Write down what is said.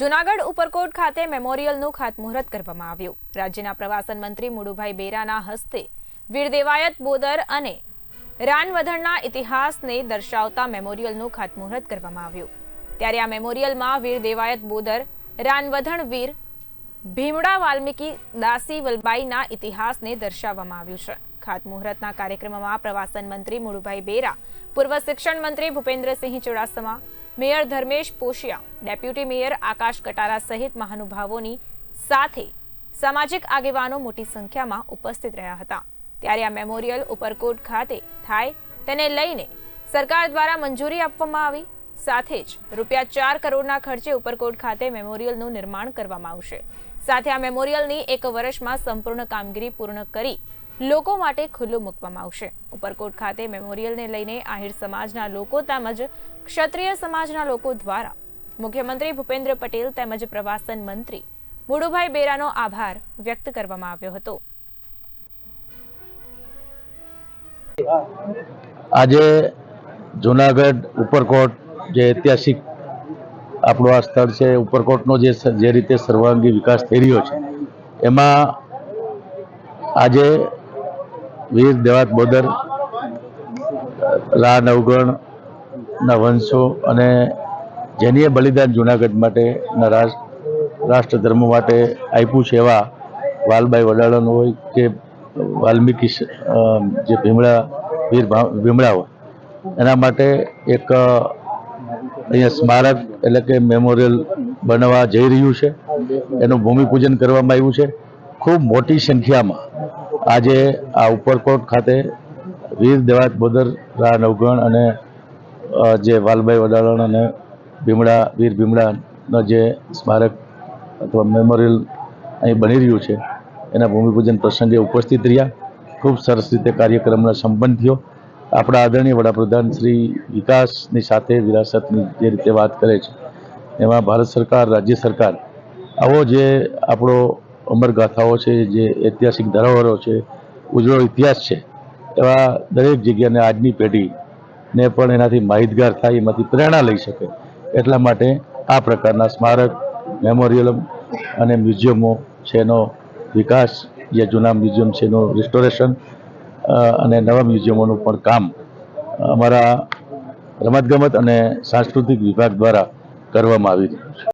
જૂનાગઢ ઉપરકોટ ખાતે મેમોરિયલનું ખાતમુહૂર્ત કરવામાં આવ્યું. રાજ્યના પ્રવાસન મંત્રી મુડુભાઈ બેરાના હસ્તે વીર દેવાયત બોદર અને રાનવધણના ઇતિહાસને દર્શાવતા મેમોરિયલનું ખાતમુહૂર્ત કરવામાં આવ્યું. ત્યારે આ મેમોરિયલમાં વીર દેવાયત બોદર, રાનવધણ વીર, ભીમડા વાલ્મીકી, દાસી વલબાઈના ઇતિહાસને દર્શાવવામાં આવ્યું છે. ખાતમુહૂર્તના કાર્યક્રમમાં પ્રવાસન મંત્રી મુળુભાઈ બેરા, પૂર્વ શિક્ષણ મંત્રી Bhupendrasinh Chudasama mayor Dharmesh Poshiya, deputy mayor Akash Katara સહિત મહાનુભાવોની સાથે સામાજિક આગેવાનો મોટી સંખ્યામાં ઉપસ્થિત રહ્યા હતા. ત્યારે આ મેમોરિયલ ઉપરકોટ ખાતે થાય તેને લઈને સરકાર દ્વારા મંજૂરી આપવામાં આવી. સાથે જ રૂપિયા ચાર કરોડના ખર્ચે ઉપરકોટ ખાતે મેમોરિયલનું નિર્માણ કરવામાં આવશે. સાથે આ મેમોરિયલની એક વર્ષમાં સંપૂર્ણ કામગીરી પૂર્ણ કરી લોકો માટે ખુલ્લું મૂકવામાં આવશે. ઉપરકોટ ખાતે મેમોરિયલને લઈને આહિર સમાજના લોકો તેમજ ક્ષત્રિય સમાજના લોકો દ્વારા મુખ્યમંત્રી ભૂપેન્દ્ર પટેલ તેમજ પ્રવાસન મંત્રી મુડુભાઈ બેરાનો આભાર વ્યક્ત કરવામાં આવ્યો હતો. આજે જુનાગઢ ઉપરકોટ જે ઐતિહાસિક આપણું આ સ્થળ છે, ઉપરકોટનો જે જે રીતે સર્વાંગી વિકાસ થઈ રહ્યો છે, એમાં આજે વીર દેવાત બોદર, રા નવગણના વંશો અને જેનીએ બલિદાન જુનાગઢ માટેના રાષ્ટ્ર ધર્મ માટે આપ્યું છે એવા વાલબાઈ વડાળાનું હોય કે વાલ્મીકી જે ભીમડા, વીર ભા- ભીમડા હોય એના માટે એક અહીંયા સ્મારક એટલે કે મેમોરિયલ બનવા જઈ રહ્યું છે. એનું ભૂમિપૂજન કરવામાં આવ્યું છે. ખૂબ મોટી સંખ્યામાં આજે આ ઉપરકોટ ખાતે વીર દેવાત બોદર નવગણ અને જે વાલભાઈ વડાલણ અને ભીમડા, વીર ભીમડાનો જે સ્મારક અથવા મેમોરિયલ અહીં બની રહ્યું છે, એના ભૂમિપૂજન પ્રસંગે ઉપસ્થિત રહ્યા. ખૂબ સરસ રીતે કાર્યક્રમનો સંપન્ન થયો. આપણા આદરણીય વડાપ્રધાન શ્રી વિકાસની સાથે વિરાસતની જે રીતે વાત કરે છે, એમાં ભારત સરકાર, રાજ્ય સરકાર, આવો જે આપણો અમરગાથાઓ છે, જે ઐતિહાસિક ધરોહરો છે, ઉજળો ઇતિહાસ છે, એવા દરેક જગ્યાને આજની પેઢીને પણ એનાથી માહિતગાર થાય, એમાંથી પ્રેરણા લઈ શકે એટલા માટે આ પ્રકારના સ્મારક મેમોરિયલ અને મ્યુઝિયમો છે એનો વિકાસ, જે જૂના મ્યુઝિયમ છે એનું રિસ્ટોરેશન અને નવા મ્યુઝિયમોનું પણ કામ અમારા રમતગમત અને સાંસ્કૃતિક વિભાગ દ્વારા કરવામાં આવી રહ્યું છે.